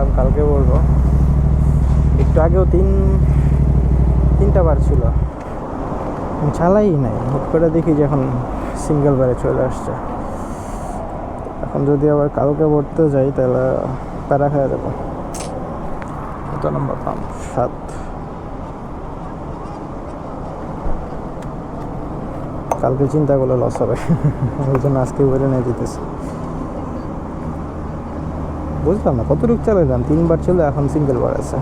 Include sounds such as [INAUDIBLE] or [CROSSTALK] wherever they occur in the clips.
আর কালকে বলব। একটু আগেও তিন তিনটা বার ছিল। চালাই নাই। হুট করে দেখি যে এখন সিঙ্গেল বারে চলে আসছে। এখন যদি আবার কালকে পড়তে যাই তাহলে প্যারা খেয়ে দেবো। কত নম্বর পাম্প সাত। কালকে চিন্তা করলে লস হবে। [LAUGHS] ওই জন্য আজকে বলে নিয়ে দিতেছি। বুঝলাম না কত কতটুকু চালাইলাম তিনবার ছিল এখন সিঙ্গেল বার আছে।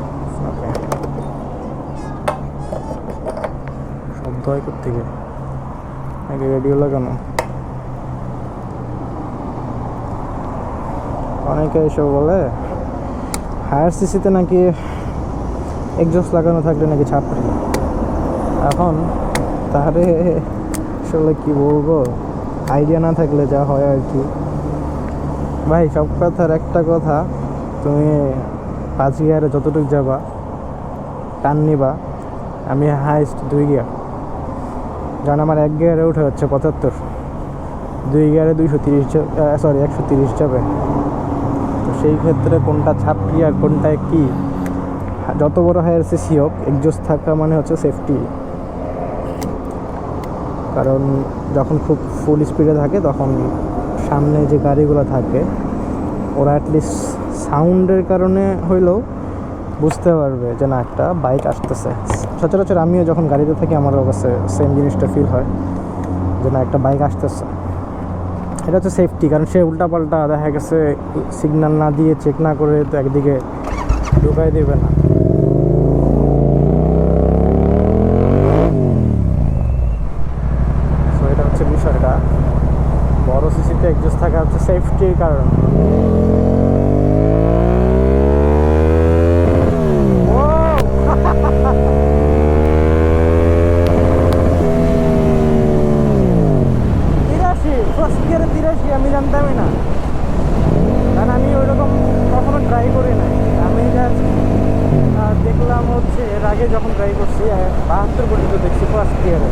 শব্দ হয় কোথেকে আগে রেডিও লাগানো। অনেকে এসব বলে হায়ার সিসিতে নাকি এক্সজস্ট লাগানো থাকলে নাকি ছাপড়ি এখন তাহলে আসলে কি বলব? আইডিয়া না থাকলে যা হয় আর কি। ভাই, সব কথার একটা কথা, তুমি পাঁচ গিয়ারে যতটুকু যাবা, টান নিবা, আমি হাইস্ট দুই গিয়ার। কারণ আমার এক গিয়ারে উঠে হচ্ছে পঁচাত্তর, দুই গিয়ারে দুইশো তিরিশ সরি একশো তিরিশ যাবে। তো সেই ক্ষেত্রে কোনটা ছাপড়ি আর কোনটা কি? যত বড় হায়ার সিসি হোক এক্সজস্ট থাকা মানে হচ্ছে সেফটি কারণ যখন খুব ফুল স্পিডে থাকে, তখন সামনে যে গাড়িগুলো থাকে, ওরা অ্যাটলিস্ট সাউন্ডের কারণে হইলেও বুঝতে পারবে যে না, একটা বাইক আসতেছে। সচরাচর আমিও যখন গাড়িতে থাকি, আমার কাছে সেম জিনিসটা ফিল হয় যে না, একটা বাইক আসতেছে। এটা হচ্ছে সেফটি কারণ সে উল্টাপাল্টা দেখা গেছে সিগন্যাল না দিয়ে চেক না করে তো একদিকে ঢুকাই দেবে না সো এটা হচ্ছে বিষয়টা বড় সিসিতে এক্সজস্ট থাকা হচ্ছে সেফটির কারণ। ফার্স্ট আমি জানতামই না। কারণ আমি ট্রাই করি আমি দেখলাম হচ্ছে এর আগে যখন ট্রাই করছি বাহাত্তর পর্যন্ত দেখছি ফার্স্ট ইয়ারে